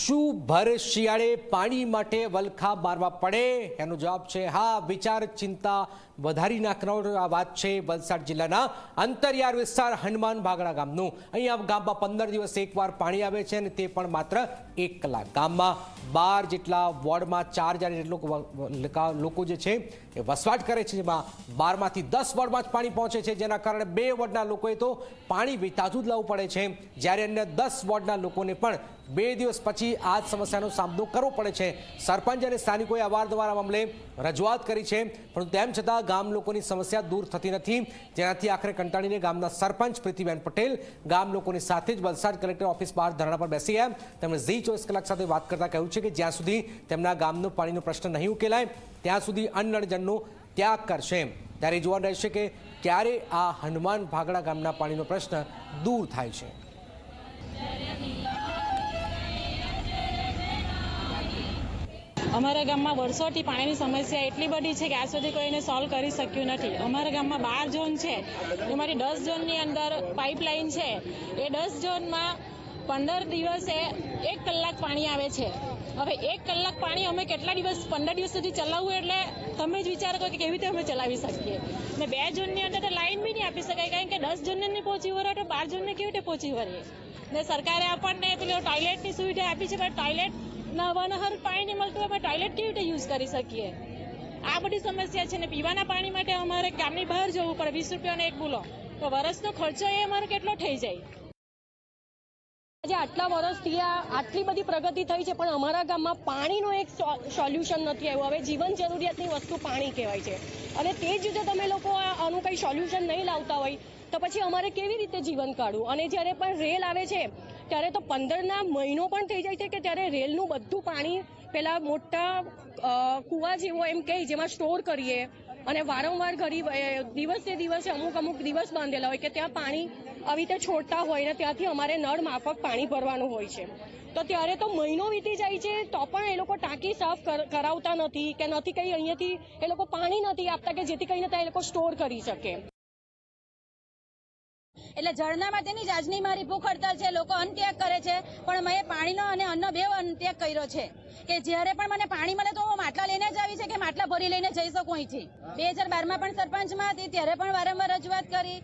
શું ભર શિયાળે પાણી માટે વલખા મારવા પડે? એનો જવાબ છે, હા, વિચાર, ચિંતા વધારી નાખનાર આ વાત છે વલસાડ જિલ્લાના અંતરિયાળ વિસ્તાર હનુમાન ભાગડા ગામનું. અહીંયા ગામમાં પંદર દિવસ એકવાર પાણી આવે છે અને તે પણ માત્ર એક કલાક. ગામમાં બાર જેટલા વોર્ડમાં ચાર હજાર જેટલા લોકો જે છે એ વસવાટ કરે છે, જેમાં બારમાંથી દસ વોર્ડમાં જ પાણી પહોંચે છે. જેના કારણે બે વોર્ડના લોકોએ તો પાણી વેચાતું જ લાવવું પડે છે. જ્યારે અન્ય દસ વોર્ડના લોકોને પણ બે દિવસ પછી આ જ સમસ્યાનો સામનો કરવો પડે છે. સરપંચ અને સ્થાનિકોએ અવારનવાર આ મામલે રજૂઆત કરી છે. પરંતુ તેમ છતાં ગામ લોકોની સમસ્યા દૂર થતી નથી. જેનાથી આખરે કંટાળીને ગામના સરપંચ પ્રીતિબેન પટેલ ગામ લોકોની સાથે જ વલસાડ કલેક્ટર ઓફિસ બહાર ધરણા પર બેસી ગયા. તેમણે ઝી ચોવીસ કલાક સાથે વાત કરતા કહ્યું છે કે જ્યાં સુધી તેમના ગામનો પાણીનો પ્રશ્ન નહીં ઉકેલાય, ત્યાં સુધી અન્નજનનો ત્યાગ કરશે. ત્યારે જોવાનું રહેશે કે ક્યારે આ હનુમાન ભાગડા ગામના પાણીનો પ્રશ્ન દૂર થાય છે. અમારા ગામમાં વર્ષોથી પાણીની સમસ્યા એટલી બધી છે કે આજ સુધી કોઈને સોલ્વ કરી શક્યું નથી. અમારા ગામમાં બાર ઝોન છે. એમાંથી દસ ઝોનની અંદર પાઇપલાઇન છે. એ દસ ઝોનમાં પંદર દિવસે એક કલાક પાણી આવે છે. હવે એક કલાક પાણી અમે કેટલા દિવસ, પંદર દિવસ સુધી ચલાવવું એટલે તમે જ વિચાર કરો કે કેવી રીતે અમે ચલાવી શકીએ. ને બે ઝોનની અંદર તો લાઈન બી નહીં આપી શકાય, કારણ કે દસ ઝોનને પહોંચી વળે તો બાર ઝોનને કેવી રીતે પહોંચી વળીએ? ને સરકારે આપણને પેલી ટોયલેટની સુવિધા આપી છે, પણ ટોયલેટ નહાવાના હર પાણી નહીં મળતું અમે ટોયલેટ કેવી રીતે યુઝ કરી શકીએ? આ બધી સમસ્યા છે ને પીવાના પાણી માટે અમારે ગામની બહાર જવું પડે, વીસ રૂપિયાનો એક બુલો. તો વર્ષનો ખર્ચો એ અમારો કેટલો થઈ જાય? આજે આટલા વર્ષથી આટલી બધી પ્રગતિ થઈ છે, પણ અમારા ગામમાં પાણીનો એક સોલ્યુશન નથી આવ્યું. હવે જીવન જરૂરિયાતની વસ્તુ પાણી કહેવાય છે. અને તે જ રીતે તમે લોકો આનું કંઈ સોલ્યુશન નહીં લાવતા હોય, તો પછી અમારે કેવી રીતે જીવન કાઢવું? અને જ્યારે પણ રેલ આવે છે ત્યારે તો પંદરના મહિનો પણ થઈ જાય છે કે ત્યારે રેલનું બધું પાણી પેલા મોટા કૂવા જેવો એમ કહે, જેમાં સ્ટોર કરીએ. અને વારંવાર ઘડી દિવસે દિવસે અમુક અમુક દિવસ બાંધેલા હોય કે ત્યાં પાણી આવી રીતે છોડતા હોય ને ત્યાંથી અમારે નળ માફક પાણી ભરવાનું હોય છે. તો ત્યારે તો મહિનો વીતી જાય છે, તો પણ એ લોકો ટાંકી સાફ કર- કરાવતા નથી કે નથી કંઈ અહીંયાથી એ લોકો પાણી નથી આપતા કે જેથી કરીને ત્યાં એ લોકો સ્ટોર કરી શકે. એટલે ઝરણા માટેની જ આજની મારી ભૂખ હડતાલ છે, લોકો અન્નત્યાગ કરે છે, પણ મેં પાણીનો અને અન્ન બે અન્નત્યાગ કર્યો છે. કે જ્યારે પણ મને પાણી મળે તો હું માટલા લઈને જ આવી છે કે માટલા ભરી લઈને જઈ શકું અહીંથી. બે હજાર બારમાં પણ સરપંચમાં હતી ત્યારે પણ વારંવાર રજૂઆત કરી.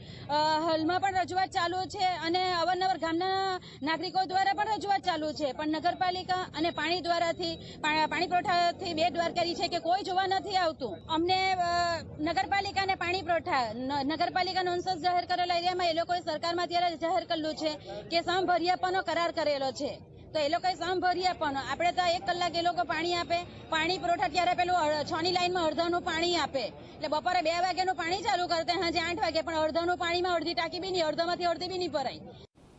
હાલમાં પણ રજૂઆત ચાલુ છે અને અવારનવાર ગામના નાગરિકો દ્વારા પણ રજૂઆત ચાલુ છે. પણ નગરપાલિકા અને પાણી દ્વારાથી પાણી પુરવઠાથી બે દ્વાર કરી છે કે કોઈ જોવા નથી આવતું. અમને અ, નગરપાલિકા અને પાણી પુરવઠા નગરપાલિકા નોનસન્સ જાહેર કરેલા એરિયામાં એ લોકોએ સરકારમાં ત્યારે જાહેર કરેલું છે કે સમ ભરી આપવાનો કરાર કરેલો છે. તો એ લોકોએ સમ ભરી આપવાનો આપણે તો એક કલાક એ લોકો પાણી આપે. પાણી પુરવઠા ત્યારે પેલું છ ની લાઈનમાં અડધાનું પાણી આપે. એટલે બપોરે બે વાગ્યાનું પાણી ચાલુ કરતા હાજે આઠ વાગે પણ અડધાનું પાણીમાં અડધી ટાંકી બી નહીં, અડધામાંથી અડધી બી નહીં ભરાય.